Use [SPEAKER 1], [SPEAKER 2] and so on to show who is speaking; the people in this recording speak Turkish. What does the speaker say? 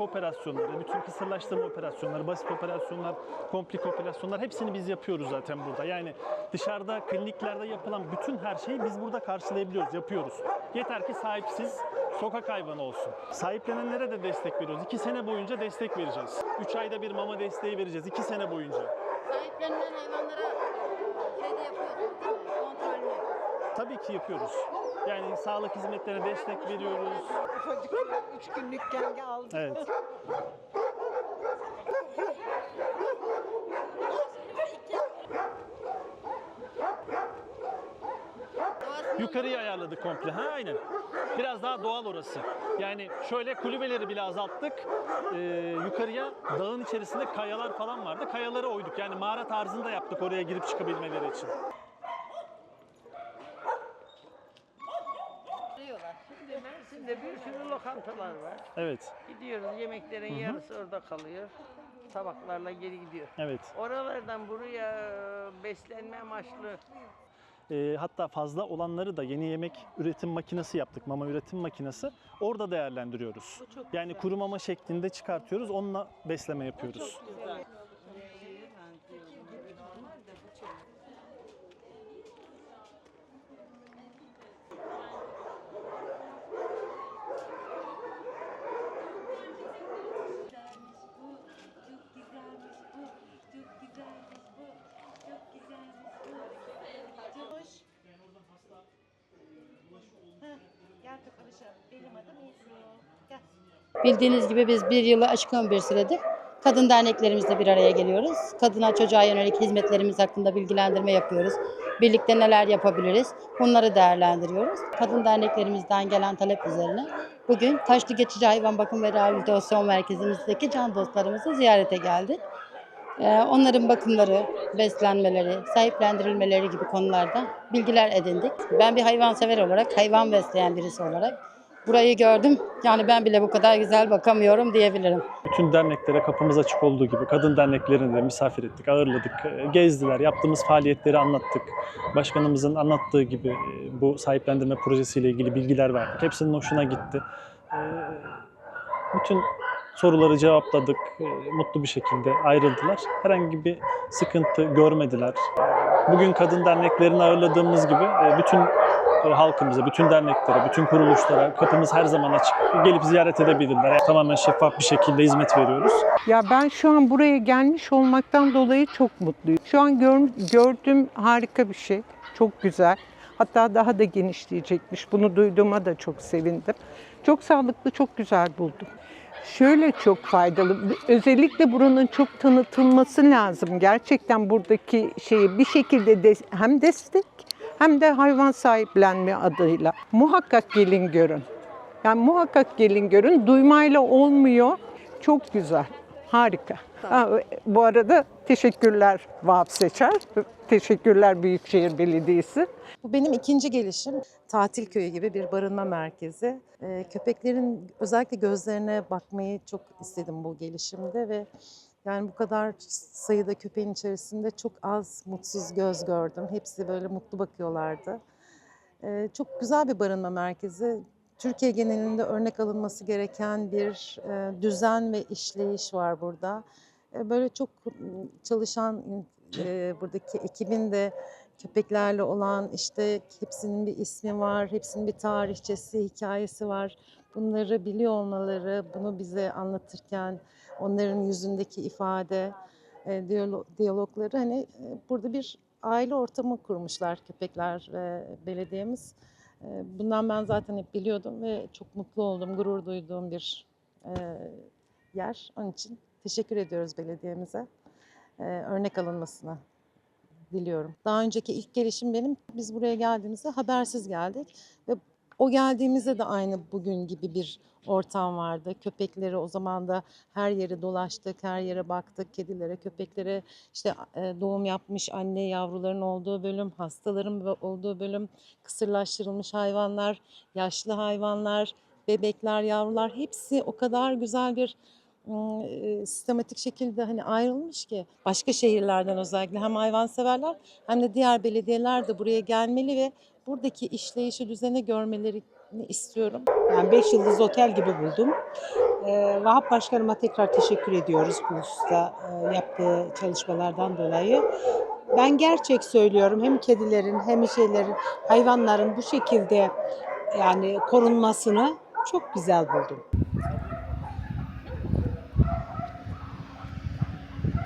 [SPEAKER 1] Operasyonları, bütün kısırlaştırma operasyonları, basit operasyonlar, komplik operasyonlar hepsini biz yapıyoruz zaten burada. Yani dışarıda kliniklerde yapılan bütün her şeyi biz burada karşılayabiliyoruz, yapıyoruz. Yeter ki sahipsiz sokak hayvanı olsun. Sahiplenenlere de destek veriyoruz. 2 sene boyunca destek vereceğiz. 3 ayda bir mama desteği vereceğiz 2 sene boyunca.
[SPEAKER 2] Sahiplenilen hayvanlara e, şey
[SPEAKER 1] Tabii ki yapıyoruz. Yani sağlık hizmetlerine destek veriyoruz.
[SPEAKER 3] Ufacık üç günlükken aldım.
[SPEAKER 1] Evet.
[SPEAKER 2] Doğasını
[SPEAKER 1] Yukarıya ayarladık komple. Ha aynen. Biraz daha doğal orası. Yani şöyle kulübeleri bile azalttık. Ee, yukarıya dağın içerisinde kayalar falan vardı. Kayaları oyduk. Yani mağara tarzında yaptık oraya girip çıkabilmeleri için.
[SPEAKER 3] Mersin'de bir sürü lokantalar var.
[SPEAKER 1] Evet.
[SPEAKER 3] Gidiyoruz yemeklerin yarısı orada kalıyor. Tabaklarla geri gidiyor.
[SPEAKER 1] Evet.
[SPEAKER 3] Oralardan buraya e, beslenme amaçlı
[SPEAKER 1] Ee, hatta fazla olanları da yeni yemek üretim makinesi yaptık. Mama üretim makinesi. Orada değerlendiriyoruz. Yani kuru mama şeklinde çıkartıyoruz. Onunla besleme yapıyoruz.
[SPEAKER 4] güzelmiş bu, çok güzelmiş bu, çok güzelmiş bu, çok güzelmiş bu. Çok hoş. Heh, Gel kapanışalım. Benim adım İsmi. Gel.
[SPEAKER 5] Bildiğiniz gibi biz bir yılı aşkın bir süredir kadın derneklerimizle bir araya geliyoruz. Kadına çocuğa yönelik hizmetlerimiz hakkında bilgilendirme yapıyoruz. Birlikte neler yapabiliriz bunları değerlendiriyoruz. Kadın derneklerimizden gelen talep üzerine bugün Taşlı Geçici Hayvan Bakım ve Rehabilitasyon Merkezimizdeki can dostlarımızı ziyarete geldik. Ee, Onların bakımları, beslenmeleri, sahiplendirilmeleri gibi konularda bilgiler edindik. Ben bir hayvansever olarak, hayvan besleyen birisi olarak burayı gördüm. Yani ben bile bu kadar güzel bakamıyorum diyebilirim.
[SPEAKER 1] Bütün derneklere kapımız açık olduğu gibi kadın derneklerini de misafir ettik, ağırladık, gezdiler, yaptığımız faaliyetleri anlattık. Başkanımızın anlattığı gibi e, bu sahiplendirme projesiyle ilgili bilgiler verdik. Hepsinin hoşuna gitti. E, Bütün soruları cevapladık, e, mutlu bir şekilde ayrıldılar. Herhangi bir sıkıntı görmediler. Bugün kadın derneklerini ağırladığımız gibi bütün halkımıza, bütün derneklere, bütün kuruluşlara kapımız her zaman açık. Gelip ziyaret edebilirler. Tamamen şeffaf bir şekilde hizmet veriyoruz.
[SPEAKER 6] Ya ben şu an buraya gelmiş olmaktan dolayı çok mutluyum. Şu an gör, gördüğüm harika bir şey. Çok güzel. Hatta daha da genişleyecekmiş. Bunu duyduğuma da çok sevindim. Çok sağlıklı, çok güzel buldum. Şöyle çok faydalı. Özellikle buranın çok tanıtılması lazım. Gerçekten buradaki şeyi bir şekilde de, hem destek hem de hayvan sahiplenme adıyla. Muhakkak gelin görün. Yani muhakkak gelin görün. Duymayla olmuyor. Çok güzel. Harika. Ha, bu arada teşekkürler Vahap Seçer. Teşekkürler Büyükşehir Belediyesi.
[SPEAKER 7] Bu benim ikinci gelişim. Tatil köyü gibi bir barınma merkezi. Ee, köpeklerin özellikle gözlerine bakmayı çok istedim bu gelişimde ve yani bu kadar sayıda köpeğin içerisinde çok az mutsuz göz gördüm. Hepsi böyle mutlu bakıyorlardı. Ee, çok güzel bir barınma merkezi. Türkiye genelinde örnek alınması gereken bir e, düzen ve işleyiş var burada. E, böyle çok çalışan e, buradaki ekibin de köpeklerle olan işte hepsinin bir ismi var, hepsinin bir tarihçesi, hikayesi var. Bunları biliyor olmaları, bunu bize anlatırken onların yüzündeki ifade, e, diyalo- diyalogları hani e, burada bir aile ortamı kurmuşlar köpekler ve belediyemiz. E, Bundan ben zaten hep biliyordum ve çok mutlu oldum, gurur duyduğum bir e, yer. Onun için teşekkür ediyoruz belediyemize. E, Örnek alınmasına diliyorum. Daha önceki ilk gelişim benim. Biz buraya geldiğimizde habersiz geldik ve o geldiğimizde de aynı bugün gibi bir ortam vardı. Köpekleri o zaman da her yere dolaştık, her yere baktık. Kedilere, köpeklere, işte e, doğum yapmış anne yavruların olduğu bölüm, hastaların olduğu bölüm, kısırlaştırılmış hayvanlar, yaşlı hayvanlar, bebekler, yavrular hepsi o kadar güzel bir sistematik şekilde hani ayrılmış ki başka şehirlerden özellikle hem hayvanseverler hem de diğer belediyeler de buraya gelmeli ve buradaki işleyişi düzene görmelerini istiyorum.
[SPEAKER 8] Yani 5 yıldız otel gibi buldum. Vahap Başkanıma tekrar teşekkür ediyoruz bu hususta yaptığı çalışmalardan dolayı. Ben gerçek söylüyorum hem kedilerin hem şeylerin hayvanların bu şekilde yani korunmasını çok güzel buldum.